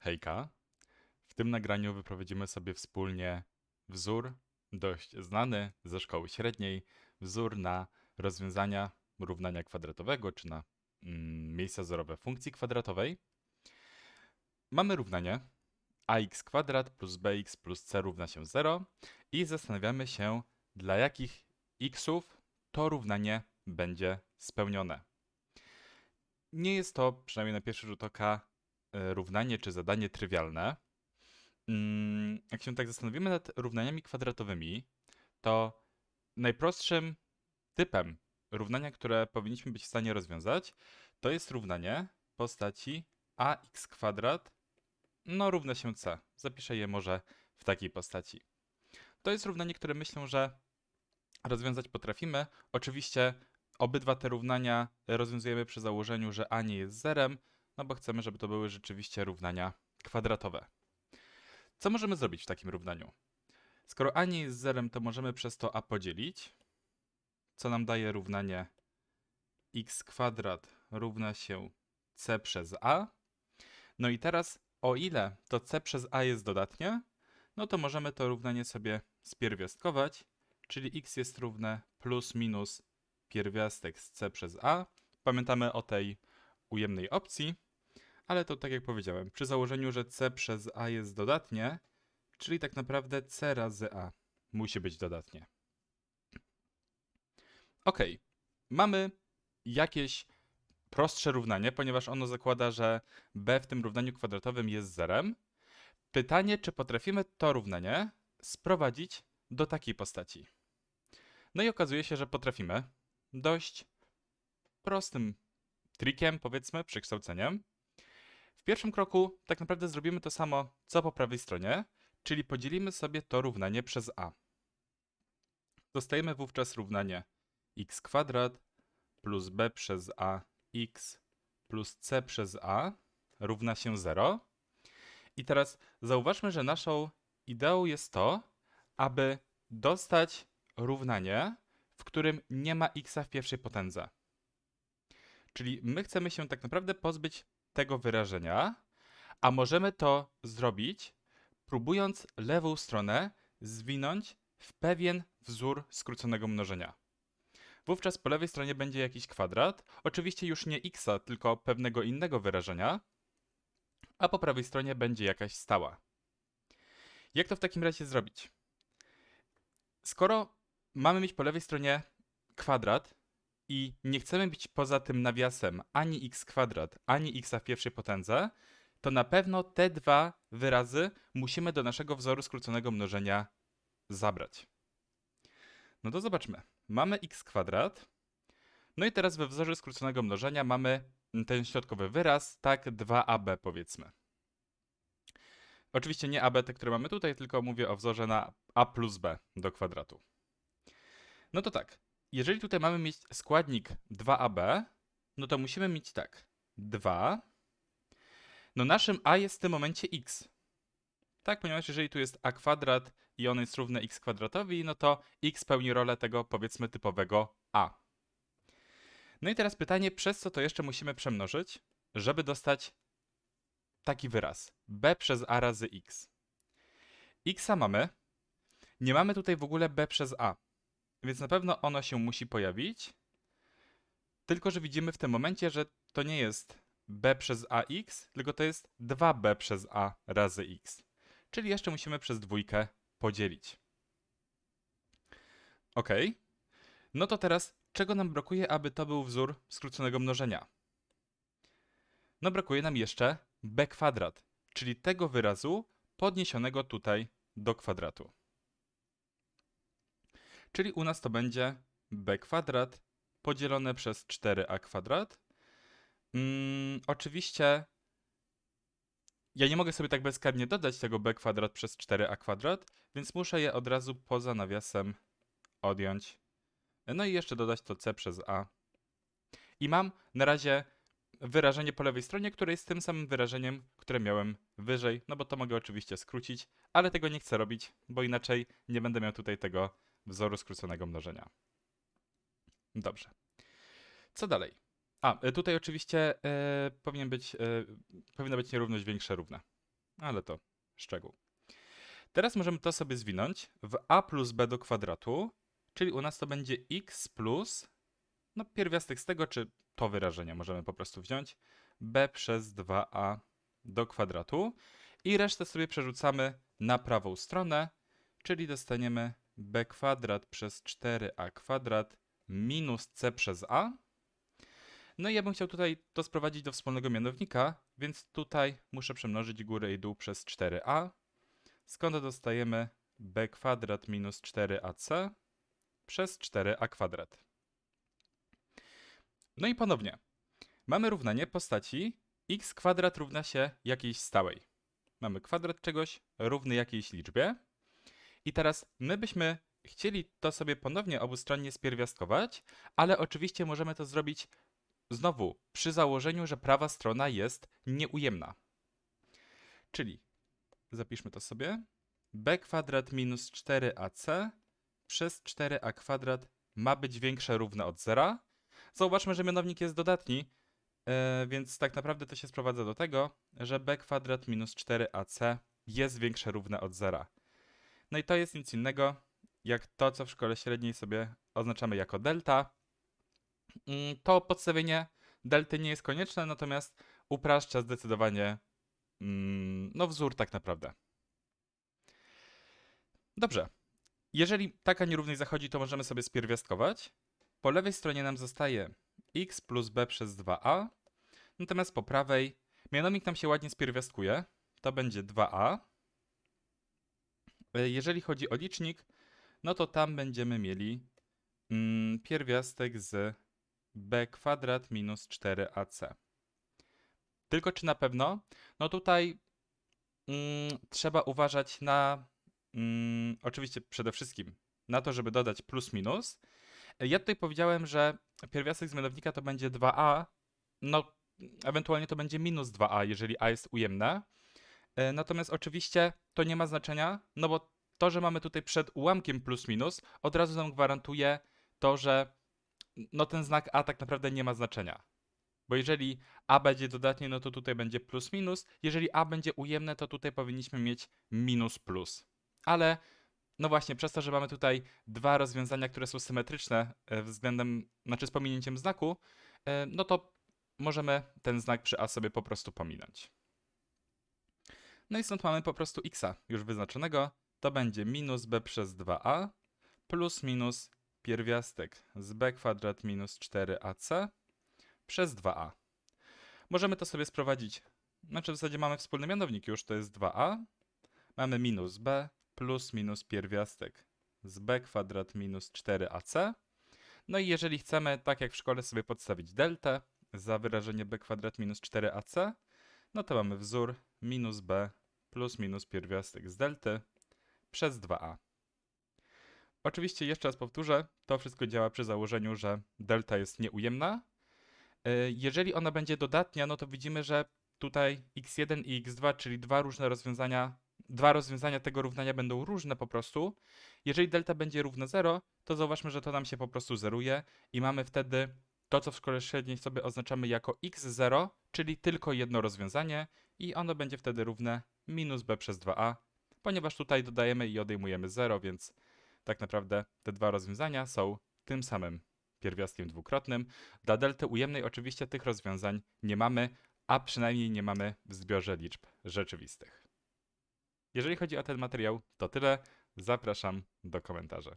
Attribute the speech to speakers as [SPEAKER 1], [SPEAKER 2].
[SPEAKER 1] Hejka. W tym nagraniu wyprowadzimy sobie wspólnie wzór dość znany ze szkoły średniej, wzór na rozwiązania równania kwadratowego czy na mm, miejsca zerowe funkcji kwadratowej. Mamy równanie ax kwadrat plus bx plus c równa się 0 i zastanawiamy się, dla jakich xów to równanie będzie spełnione. Nie jest to, przynajmniej na pierwszy rzut oka, równanie czy zadanie trywialne. Mm, Jak się tak zastanowimy nad równaniami kwadratowymi, to najprostszym typem równania, które powinniśmy być w stanie rozwiązać, to jest równanie postaci ax kwadrat no równa się c. Zapiszę je może w takiej postaci. To jest równanie, które myślę, że rozwiązać potrafimy. Oczywiście obydwa te równania rozwiązujemy przy założeniu, że a nie jest zerem, no bo chcemy, żeby to były rzeczywiście równania kwadratowe. Co możemy zrobić w takim równaniu? Skoro a nie jest zerem, to możemy przez to a podzielić, co nam daje równanie x kwadrat równa się c przez a. No i teraz, o ile to c przez a jest dodatnie, no to możemy to równanie sobie spierwiastkować, czyli x jest równe plus minus pierwiastek z c przez a. Pamiętamy o tej ujemnej opcji, ale to tak jak powiedziałem, przy założeniu, że c przez a jest dodatnie, czyli tak naprawdę c razy a musi być dodatnie. Ok, mamy jakieś prostsze równanie, ponieważ ono zakłada, że b w tym równaniu kwadratowym jest zerem. Pytanie, czy potrafimy to równanie sprowadzić do takiej postaci. No i okazuje się, że potrafimy dość prostym trikiem, powiedzmy, przekształceniem. W pierwszym kroku tak naprawdę zrobimy to samo, co po prawej stronie, czyli podzielimy sobie to równanie przez a. Dostajemy wówczas równanie x kwadrat plus b przez a x plus c przez a równa się 0. I teraz zauważmy, że naszą ideą jest to, aby dostać równanie, w którym nie ma x w pierwszej potędze. Czyli my chcemy się tak naprawdę pozbyć tego wyrażenia, a możemy to zrobić, próbując lewą stronę zwinąć w pewien wzór skróconego mnożenia. Wówczas po lewej stronie będzie jakiś kwadrat, oczywiście już nie x, tylko pewnego innego wyrażenia, a po prawej stronie będzie jakaś stała. Jak to w takim razie zrobić? Skoro mamy mieć po lewej stronie kwadrat i nie chcemy mieć poza tym nawiasem ani x kwadrat, ani x w pierwszej potędze, to na pewno te dwa wyrazy musimy do naszego wzoru skróconego mnożenia zabrać. No to zobaczmy. Mamy x kwadrat. No i teraz we wzorze skróconego mnożenia mamy ten środkowy wyraz, tak 2ab powiedzmy. Oczywiście nie ab te, które mamy tutaj, tylko mówię o wzorze na a plus b do kwadratu. No to tak, jeżeli tutaj mamy mieć składnik 2ab, no to musimy mieć tak, 2, no naszym a jest w tym momencie x. Tak, ponieważ jeżeli tu jest a kwadrat i on jest równy x kwadratowi, no to x pełni rolę tego powiedzmy typowego a. No i teraz pytanie, przez co to jeszcze musimy przemnożyć, żeby dostać taki wyraz b przez a razy x. x mamy, nie mamy tutaj w ogóle b przez a, więc na pewno ono się musi pojawić, tylko że widzimy w tym momencie, że to nie jest b przez ax, tylko to jest 2b przez a razy x. Czyli jeszcze musimy przez dwójkę podzielić. Ok. No to teraz, czego nam brakuje, aby to był wzór skróconego mnożenia? No brakuje nam jeszcze b kwadrat, czyli tego wyrazu podniesionego tutaj do kwadratu. Czyli u nas to będzie b kwadrat podzielone przez 4a kwadrat. Mm, oczywiście ja nie mogę sobie tak bezkarnie dodać tego b kwadrat przez 4a kwadrat, więc muszę je od razu poza nawiasem odjąć. No i jeszcze dodać to c przez a. I mam na razie wyrażenie po lewej stronie, które jest tym samym wyrażeniem, które miałem wyżej, no bo to mogę oczywiście skrócić, ale tego nie chcę robić, bo inaczej nie będę miał tutaj tego wzoru skróconego mnożenia. Dobrze. Co dalej? A, y, tutaj oczywiście e, powinien być, e, powinna być nierówność większa równa. ale to szczegół. Teraz możemy to sobie zwinąć w a plus b do kwadratu, czyli u nas to będzie x plus, no pierwiastek z tego, czy to wyrażenie możemy po prostu wziąć, b przez 2a do kwadratu i resztę sobie przerzucamy na prawą stronę, czyli dostaniemy b kwadrat przez 4a kwadrat minus c przez a. No i ja bym chciał tutaj to sprowadzić do wspólnego mianownika, więc tutaj muszę przemnożyć górę i dół przez 4a, skąd dostajemy b kwadrat minus 4ac przez 4a kwadrat. No i ponownie, mamy równanie postaci x kwadrat równa się jakiejś stałej. Mamy kwadrat czegoś równy jakiejś liczbie. I teraz my byśmy chcieli to sobie ponownie obustronnie spierwiastkować, ale oczywiście możemy to zrobić znowu przy założeniu, że prawa strona jest nieujemna. Czyli zapiszmy to sobie. b kwadrat minus 4ac przez 4a kwadrat ma być większe równe od zera. Zauważmy, że mianownik jest dodatni, e, więc tak naprawdę to się sprowadza do tego, że b kwadrat minus 4ac jest większe równe od zera. No i to jest nic innego, jak to, co w szkole średniej sobie oznaczamy jako delta. Mm, To podstawienie delty nie jest konieczne, natomiast upraszcza zdecydowanie mm, no wzór tak naprawdę. Dobrze. Jeżeli taka nierówność zachodzi, to możemy sobie spierwiastkować. Po lewej stronie nam zostaje x plus b przez 2a, natomiast po prawej mianownik nam się ładnie spierwiastkuje. To będzie 2a. E, Jeżeli chodzi o licznik, no to tam będziemy mieli mm, pierwiastek z b kwadrat minus 4ac. Tylko czy na pewno? No tutaj mm, trzeba uważać na, mm, oczywiście przede wszystkim na to, żeby dodać plus minus. E, Ja tutaj powiedziałem, że pierwiastek z mianownika to będzie 2a, no ewentualnie to będzie minus 2a, jeżeli a jest ujemne. E, Natomiast oczywiście to nie ma znaczenia, no bo to, że mamy tutaj przed ułamkiem plus minus, od razu nam gwarantuje to, że no ten znak a tak naprawdę nie ma znaczenia. Bo jeżeli a będzie dodatnie, no to tutaj będzie plus minus. Jeżeli a będzie ujemne, to tutaj powinniśmy mieć minus plus. Ale no właśnie, przez to, że mamy tutaj dwa rozwiązania, które są symetryczne e, względem, znaczy z pominięciem znaku, e, no to możemy ten znak przy a sobie po prostu pominąć. No i stąd mamy po prostu x już wyznaczonego. To będzie minus b przez 2a plus minus pierwiastek z b kwadrat minus 4ac przez 2a. Możemy to sobie sprowadzić, znaczy w zasadzie mamy wspólny mianownik już, to jest 2a. Mamy minus b plus minus pierwiastek z b kwadrat minus 4ac. No i jeżeli chcemy, tak jak w szkole, sobie podstawić deltę za wyrażenie b kwadrat minus 4ac, no to mamy wzór minus b plus minus pierwiastek z delty przez 2a. Oczywiście jeszcze raz powtórzę, to wszystko działa przy założeniu, że delta jest nieujemna. E, Jeżeli ona będzie dodatnia, no to widzimy, że tutaj x1 i x2, czyli dwa różne rozwiązania, dwa rozwiązania tego równania będą różne po prostu. Jeżeli delta będzie równe 0, to zauważmy, że to nam się po prostu zeruje i mamy wtedy to, co w szkole średniej sobie oznaczamy jako x0, czyli tylko jedno rozwiązanie i ono będzie wtedy równe minus b przez 2a, ponieważ tutaj dodajemy i odejmujemy 0, więc tak naprawdę te dwa rozwiązania są tym samym pierwiastkiem dwukrotnym. Dla delty ujemnej oczywiście tych rozwiązań nie mamy, a przynajmniej nie mamy w zbiorze liczb rzeczywistych. Jeżeli chodzi o ten materiał, to tyle. Zapraszam do komentarzy.